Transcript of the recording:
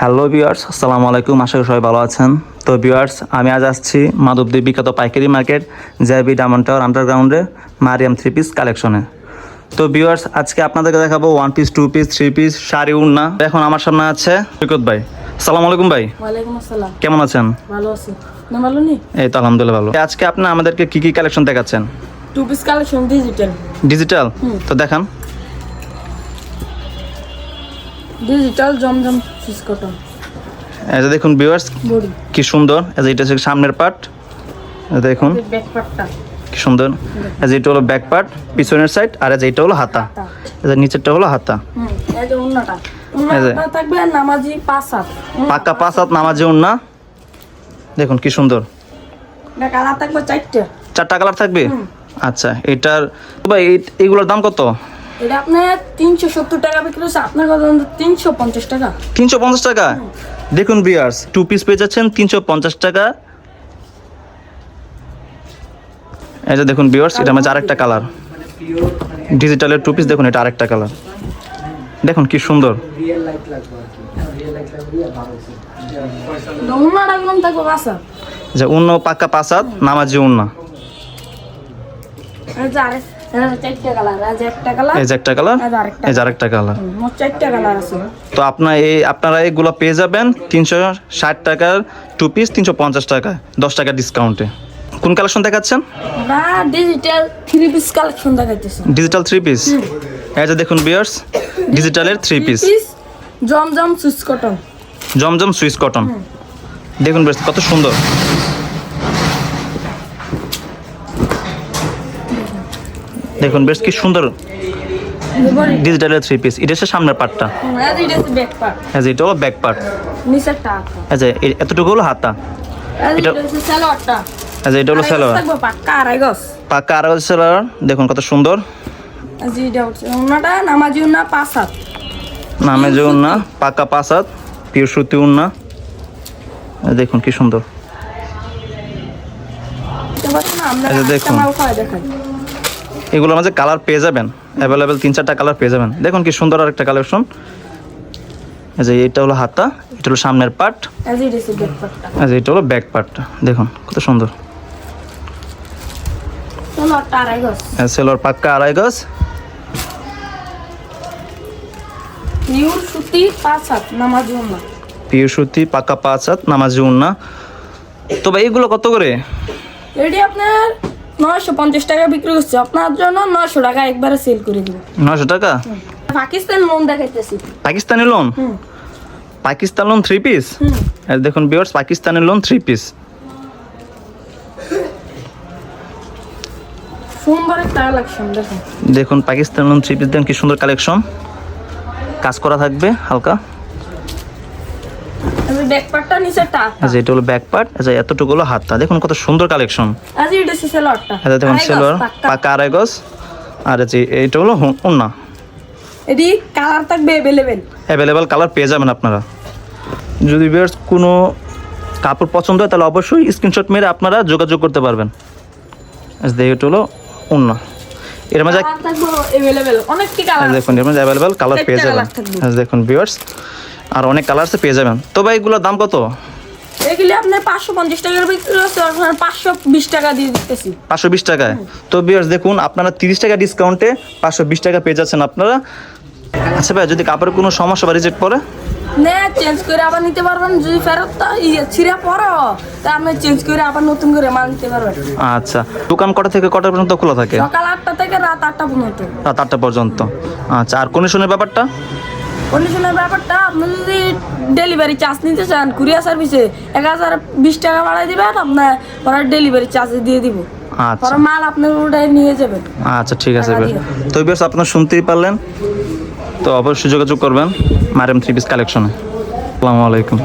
Hello viewers আসসালামু আলাইকুম আশা করি সবাই ভালো আছেন। তো ভিউয়ার্স আমি আজ আসছি মাধবদী বিখ্যাত পাইকারি মার্কেট জেবি ডায়মন্ড টাওয়ার আন্ডারগ্রাউন্ডে মারিয়াম থ্রি পিস কালেকশনে। তো ভিউয়ার্স আজকে আপনাদেরকে দেখাবো one piece two piece three piece sari উন্না। এখন আমার সামনে আছে সৈকত ভাই। আসসালামু আলাইকুম ভাই। কেমন আছেন? ভালো আছি। না ভালো নি? এই তো আলহামদুলিল্লাহ ভালো। আজকে আপনি আমাদেরকে কি কি কালেকশন দেখাচ্ছেন? Two piece collection digital digital তো দেখান। ডিজিটাল জমজম। সিস কটন এই যে দেখুন ভিউয়ার্স কি সুন্দর। এই যে এটা হচ্ছে সামনের পার্ট দেখুন ব্যাক পার্টটা কি সুন্দর। এই যে এটা হলো ব্যাক পার্ট পিছনের সাইড আর এই যে এটা হলো হাতা। এই যে নিচেরটা হলো হাতা। এই যে থাকবে নামাজি পাঁচ হাত। নামাজে না দেখুন কি সুন্দর। এটা কালার থাকবে চারটে। চারটা কালার থাকবে? আচ্ছা এটার ভাই এইগুলোর দাম কত? এটা আপনার তিনশো সত্তর টাকা বিক্রি হচ্ছে আপনার কত তিনশো পঞ্চাশ টাকা। তিনশো পঞ্চাশ টাকা? দেখুন বিয়ার্স টু পিস পেয়ে যাচ্ছেন তিনশো পঞ্চাশ টাকা। এই যে দেখুন বিয়ার্স এটা মাঝে আরেকটা কালার ডিজিটালের টু পিস দেখুন এটা আরেকটা কালার দেখুন কি সুন্দর। যে অন্য পাক্কা হাত নামাজি উন্না। আরেকটা তো আপনার এই আপনারা এইগুলো পেয়ে যাবেন তিনশো ষাট টাকার টু পিস তিনশো পঞ্চাশ টাকা দশ টাকা ডিসকাউন্টে কোন কালেকশন দেখাচ্ছেন? Digital three piece collection digital three piece এই যে দেখুন বিয়ার্স ডিজিটালের থ্রি পিস জমজম সুইচ কটন জমজম সুইস কটন দেখুন বেশ কত সুন্দর। দেখুন বেশ কি সুন্দর ডিজিটালের থ্রি পিস এটা হচ্ছে সামনের পার্টটা ব্যাক পার্ট এই যে এটা হলো ব্যাক পার্ট যে এতটুকু হলো হাতা। এটা- স্যালোয়ারটা এটা হলো সেলোয়ার পাক্কা আড়াই সেলোয়ার দেখুন কত সুন্দর। নামাজি পাঁচ হাত। উন্না পাকা পাঁচ হাত পিওর সুতি উন্না। দেখুন কি সুন্দর। দেখুন। এগুলোর মাঝে কালার পেয়ে যাবেন অ্যাভেলেবেল তিন চারটা কালার পেয়ে যাবেন। দেখুন কি সুন্দর আর একটা কালেকশন এই যে এটা হলো হাতা এটা হলো সামনের পার্ট যে এটা হলো ব্যাক পার্টটা দেখুন কত সুন্দর। আড়াই সেলোয়ার পাক্কা আড়াই গজ। পিওর সুতি পাঁচ হাত নামাজি না পিওর সুতি পাক্কা পাঁচ হাত নামাজি উন্না। তো ভাই এগুলো কত করে? এটি আপনার? নয়শো পঞ্চাশ টাকা বিক্রি করছে। আপনার জন্য নয়শো টাকা একবারে সেল করে দিব। নশো টাকা? পাকিস্তান লোন দেখাইতেছি। Pakistani lawn Pakistan lawn three piece দেখুন বিয়ার্স পাকিস্তানের লোন থ্রি পিস দেখুন। পাকিস্তান লোন থ্রি পিস দেখুন কি সুন্দর কালেকশন কাজ করা থাকবে হালকা। এটা হলো ব্যাক পার্ট যে এতটুকু হলো হাতটা দেখুন কত সুন্দর কালেকশন এটা দেখুন আড়াই গজ, সেলোয়ার পাকা আড়াই গজ। আর যে হলো উন্না এটি কালার থাকবে অ্যাভেলেবেল অ্যাভেলেবেল কালার পেয়ে যাবেন আপনারা। যদি বিয়ার্স কোনো কাপড় পছন্দ হয় তাহলে অবশ্যই স্ক্রিনশট মেরে আপনারা যোগাযোগ করতে পারবেন। এটা হলো এর মাঝে দেখুন এর মধ্যে অ্যাভেলেবেল কালার পেয়ে যাবেন। দেখুন ভিউয়ার্স আর অনেক কালার পেয়ে যাবেন। তো ভাই এগুলোর দাম কত? এগুলি আপনার পাঁচশো পঞ্চাশ টাকার বিক্রি হচ্ছে পাঁচশো বিশ টাকা দিয়ে দিতেছি। পাঁচশো বিশ টাকায়? তো দেখুন আপনারা তিরিশ টাকা ডিসকাউন্টে পাঁচশো বিশ টাকা পেয়ে যাচ্ছেন আপনারা। আচ্ছা ভাই যদি কাপড়ের কোনো সমস্যা বা রিজেক্ট পড়ে? নে চেঞ্জ করে আবার নিতে পারবেন যদি ফেরত ইয়ে ছিঁড়ে পড়ো তা আপনি চেঞ্জ করে আবার নতুন করে মাল নিতে পারবেন। আচ্ছা দোকান কটা থেকে কটা পর্যন্ত খোলা থাকে? সকাল আটটা থেকে রাত আটটা পর্যন্ত। রাত আটটা পর্যন্ত। আচ্ছা আর কন্ডিশনের ব্যাপারটা? কন্ডিশনের ব্যাপারটা আপনি যদি ডেলিভারি চার্জ নিতে চান কুরিয়ার সার্ভিসে এক হাজার বিশ টাকা ভাড়ায় দিবেন আপনার পরে ডেলিভারি চার্জ দিয়ে দিব। আচ্ছা। মাল আপনার ওটাই নিয়ে যাবেন। আচ্ছা ঠিক আছে তো বেশ আপনার শুনতেই পারলেন? তো অবশ্যই যোগাযোগ করবেন মারেম থ্রি পিস কালেকশনে আসসালামু আলাইকুম।